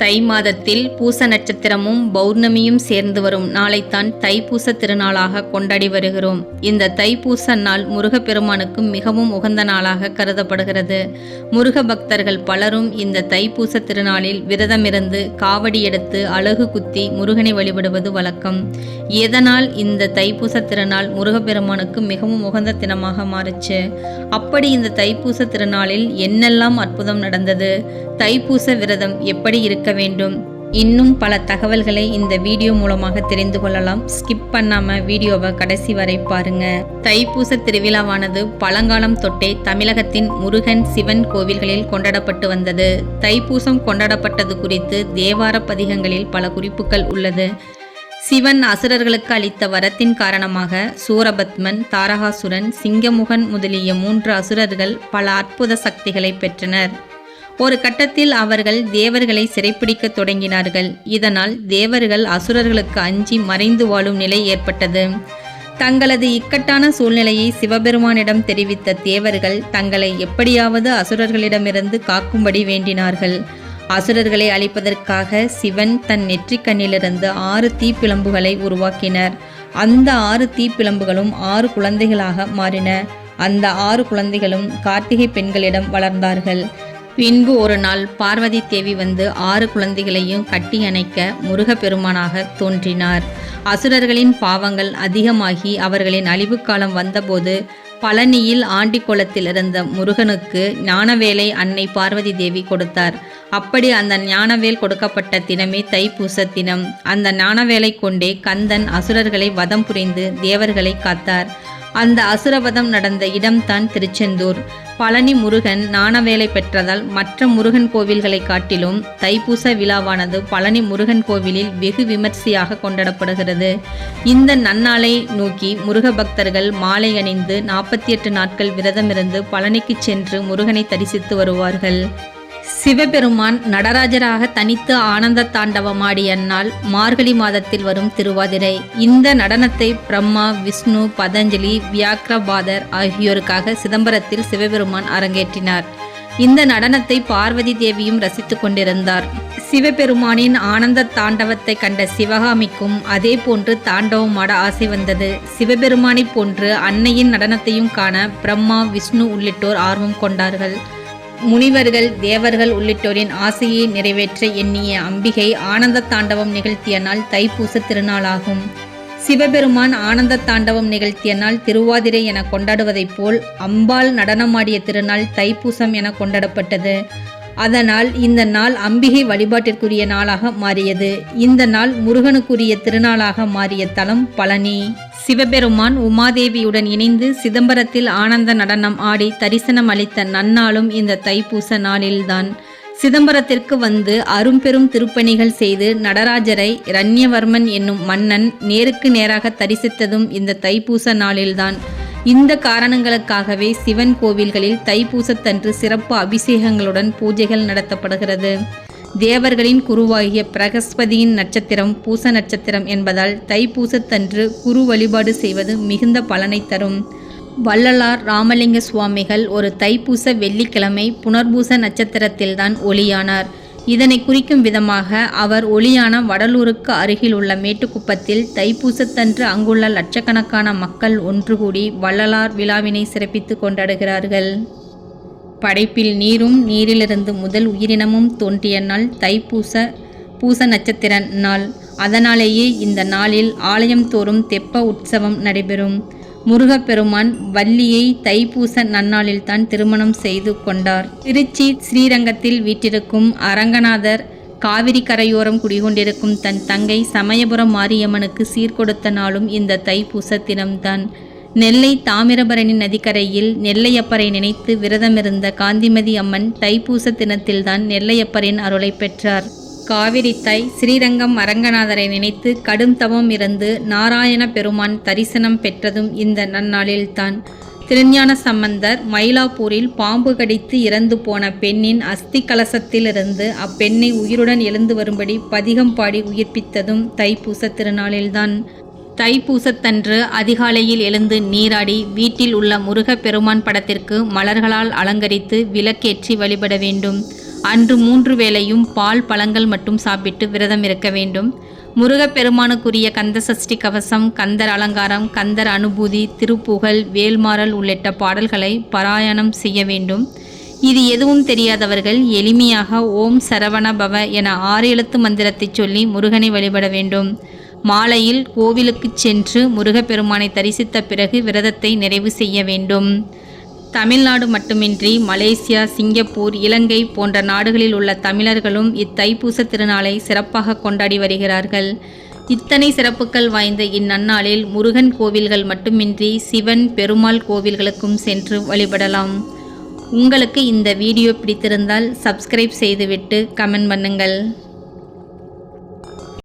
தை மாதத்தில் பூச நட்சத்திரமும் பௌர்ணமியும் சேர்ந்து வரும் நாளைத்தான் தைப்பூச திருநாளாக கொண்டாடி வருகிறோம். இந்த தைப்பூச நாள் முருகப்பெருமானுக்கு மிகவும் உகந்த நாளாக கருதப்படுகிறது. முருக பக்தர்கள் பலரும் இந்த தைப்பூச திருநாளில் விரதமிருந்து காவடி எடுத்து அழகு குத்தி முருகனை வழிபடுவது வழக்கம். எதனால் இந்த தைப்பூச திருநாள் முருகப்பெருமானுக்கு மிகவும் உகந்த தினமாக மாறுச்சு. அப்படி இந்த தைப்பூச திருநாளில் என்னெல்லாம் அற்புதம் நடந்தது? தைப்பூச விரதம் எப்படி இருக்க வேண்டும். இன்னும் பல தகவல்களை இந்த வீடியோ மூலமாக தெரிந்து கொள்ளலாம். ஸ்கிப் பண்ணாம வீடியோவை கடைசி வரை பாருங்க. தைப்பூச திருவிழாவானது பழங்காலம் தொட்டே தமிழகத்தின் முருகன் சிவன் கோவில்களில் கொண்டாடப்பட்டு வந்தது. தைப்பூசம் கொண்டாடப்பட்டது குறித்து தேவார பதிகங்களில் பல குறிப்புகள் உள்ளது. சிவன் அசுரர்களுக்கு அளித்த வரத்தின் காரணமாக சூரபத்மன் தாரகாசுரன் சிங்கமுகன் முதலிய மூன்று அசுரர்கள் பல அற்புத சக்திகளை பெற்றனர். ஒரு கட்டத்தில் அவர்கள் தேவர்களை சிறைப்பிடிக்க தொடங்கினார்கள். இதனால் தேவர்கள் அசுரர்களுக்கு அஞ்சி மறைந்து வாழும் நிலை ஏற்பட்டது. தங்களது இக்கட்டான சூழ்நிலையை சிவபெருமானிடம் தெரிவித்த தேவர்கள் தங்களை எப்படியாவது அசுரர்களிடமிருந்து காக்கும்படி வேண்டினார்கள். அசுரர்களை அழிப்பதற்காக சிவன் தன் நெற்றிக்கண்ணிலிருந்து ஆறு தீப்பிழம்புகளை உருவாக்கினர். அந்த ஆறு தீப்பிழம்புகளும் ஆறு குழந்தைகளாக மாறின. அந்த ஆறு குழந்தைகளும் கார்த்திகை பெண்களிடம் வளர்ந்தார்கள். பின்பு ஒரு நாள் பார்வதி தேவி வந்து ஆறு குழந்தைகளையும் கட்டி அணைக்க முருகப்பெருமானாக தோன்றினார். அசுரர்களின் பாவங்கள் அதிகமாகி அவர்களின் அழிவு காலம் வந்தபோது பழனியில் ஆண்டிக்குளத்தில் இருந்த முருகனுக்கு ஞானவேலை அன்னை பார்வதி தேவி கொடுத்தார். அப்படி அந்த ஞானவேல் கொடுக்கப்பட்ட தினமே தைப்பூச தினம். அந்த ஞானவேலை கொண்டே கந்தன் அசுரர்களை வதம் புரிந்து தேவர்களை காத்தார். அந்த அசுரவதம் நடந்த இடம்தான் திருச்செந்தூர். பழனி முருகன் நாணவேலை பெற்றதால் மற்ற முருகன் கோவில்களை காட்டிலும் தைப்பூச விழாவானது பழனி முருகன் கோவிலில் வெகு விமர்சையாக கொண்டாடப்படுகிறது. இந்த நன்னாளை நோக்கி முருக பக்தர்கள் மாலை அணிந்து நாற்பத்தி எட்டு நாட்கள் விரதமிருந்து பழனிக்கு சென்று முருகனை தரிசித்து வருவார்கள். சிவபெருமான் நடராஜராக தனித்து ஆனந்த தாண்டவமாடிய நாள் மார்கழி மாதத்தில் வரும் திருவாதிரை. இந்த நடனத்தை பிரம்மா விஷ்ணு பதஞ்சலி வியாக்ரபாதர் ஆகியோருக்காக சிதம்பரத்தில் சிவபெருமான் அரங்கேற்றினார். இந்த நடனத்தை பார்வதி தேவியும் ரசித்துக் கொண்டிருந்தார். சிவபெருமானின் ஆனந்த தாண்டவத்தை கண்ட சிவகாமிக்கும் அதே போன்று தாண்டவமாட ஆசை வந்தது. சிவபெருமானை போன்று அன்னையின் நடனத்தையும் காண பிரம்மா விஷ்ணு உள்ளிட்டோர் ஆர்வம் கொண்டார்கள். முனிவர்கள் தேவர்கள் உள்ளிட்டோரின் ஆசையை நிறைவேற்ற எண்ணிய அம்பிகை ஆனந்த தாண்டவம் நிகழ்த்திய நாள் தைப்பூச திருநாளாகும். சிவபெருமான் ஆனந்த தாண்டவம் நிகழ்த்திய நாள் திருவாதிரை என கொண்டாடுவதைப் போல் அம்பாள் நடனமாடிய திருநாள் தைப்பூசம் என கொண்டாடப்பட்டது. அதனால் இந்த நாள் அம்பிகை வழிபாட்டிற்குரிய நாளாக மாறியது. இந்த நாள் முருகனுக்குரிய திருநாளாக மாறிய தலம் பழனி. சிவபெருமான் உமாதேவியுடன் இணைந்து சிதம்பரத்தில் ஆனந்த நடனம் ஆடி தரிசனம் அளித்த நன்னாளும் இந்த தைப்பூச நாளில்தான். சிதம்பரத்திற்கு வந்து அரும்பெரும் திருப்பணிகள் செய்து நடராஜரை ரண்யவர்மன் என்னும் மன்னன் நேருக்கு நேராக தரிசித்ததும் இந்த தைப்பூச நாளில்தான். இந்த காரணங்களுக்காகவே சிவன் கோவில்களில் தைப்பூசத்தன்று சிறப்பு அபிஷேகங்களுடன் பூஜைகள் நடத்தப்படுகிறது. தேவர்களின் குருவாகிய பிரகஸ்பதியின் நட்சத்திரம் பூச நட்சத்திரம் என்பதால் தைப்பூசத்தன்று குரு வழிபாடு செய்வது மிகுந்த பலனை தரும். வள்ளலார் ராமலிங்க சுவாமிகள் ஒரு தைப்பூச வெள்ளிக்கிழமை புனர்பூச நட்சத்திரத்தில்தான் ஒளியானார். இதனை குறிக்கும் விதமாக அவர் ஒளியான வடலூருக்கு அருகில் உள்ள மேட்டுக்குப்பத்தில் தைப்பூசத்தன்று அங்குள்ள லட்சக்கணக்கான மக்கள் ஒன்று கூடி வள்ளலார் விழாவினை சிறப்பித்து கொண்டாடுகிறார்கள். படைப்பில் நீரும் நீரிலிருந்து முதல் உயிரினமும் தோன்றிய நாள் தைப்பூச பூச நட்சத்திர நாள். அதனாலேயே இந்த நாளில் ஆலயம் தோறும் தெப்ப உற்சவம் நடைபெறும். முருகப்பெருமான் வள்ளியை தைப்பூச நன்னாளில்தான் திருமணம் செய்து கொண்டார். திருச்சி ஸ்ரீரங்கத்தில் வீட்டிருக்கும் அரங்கநாதர் காவிரி கரையோரம் குடிகொண்டிருக்கும் தன் தங்கை சமயபுரம் மாரியம்மனுக்கு சீர்கொடுத்த நாளும் இந்த தைப்பூச தினம்தான். நெல்லை தாமிரபரணி நதிக்கரையில் நெல்லையப்பரை நினைத்து விரதமிருந்த காந்திமதி அம்மன் தைப்பூச தினத்தில்தான் நெல்லையப்பரின் அருளை பெற்றார். காவிரி தாய் ஸ்ரீரங்கம் அரங்கநாதரை நினைத்து கடும் தவம் இருந்து நாராயண பெருமான் தரிசனம் பெற்றதும் இந்த நன்னாளில்தான் திருஞான சம்பந்தர் மயிலாப்பூரில் பாம்பு கடித்து இறந்து போன பெண்ணின் அஸ்தி கலசத்திலிருந்து அப்பெண்ணை உயிருடன் எழுந்து வரும்படி பதிகம் பாடி உயிர்ப்பித்ததும் தைப்பூச திருநாளில்தான் தைப்பூசத்தன்று அதிகாலையில் எழுந்து நீராடி வீட்டில் உள்ள முருகப் பெருமான் படத்திற்கு மலர்களால் அலங்கரித்து விளக்கேற்றி வழிபட வேண்டும். அன்று மூன்று வேளையும் பால் பழங்கள் மட்டும் சாப்பிட்டு விரதம் இருக்க வேண்டும். முருகப்பெருமானுக்குரிய கந்த சஷ்டி கவசம் கந்தர் அலங்காரம் கந்தர் அனுபூதி திருப்புகழ் வேல்மாறல் உள்ளிட்ட பாடல்களை பாராயணம் செய்ய வேண்டும். இது எதுவும் தெரியாதவர்கள் எளிமையாக ஓம் சரவண பவ என ஆறு எழுத்து மந்திரத்தை சொல்லி முருகனை வழிபட வேண்டும். மாலையில் கோவிலுக்குச் சென்று முருகப்பெருமானை தரிசித்த பிறகு விரதத்தை நிறைவு செய்ய வேண்டும். தமிழ்நாடு மட்டுமின்றி மலேசியா சிங்கப்பூர் இலங்கை போன்ற நாடுகளில் உள்ள தமிழர்களும் இத்தைப்பூச திருநாளை சிறப்பாக கொண்டாடி வருகிறார்கள். இத்தனை சிறப்புகள் வாய்ந்த இந்நன்னாளில் முருகன் கோவில்கள் மட்டுமின்றி சிவன் பெருமாள் கோவில்களுக்கும் சென்று வழிபடலாம். உங்களுக்கு இந்த வீடியோ பிடித்திருந்தால் சப்ஸ்கிரைப் செய்துவிட்டு கமெண்ட் பண்ணுங்கள்.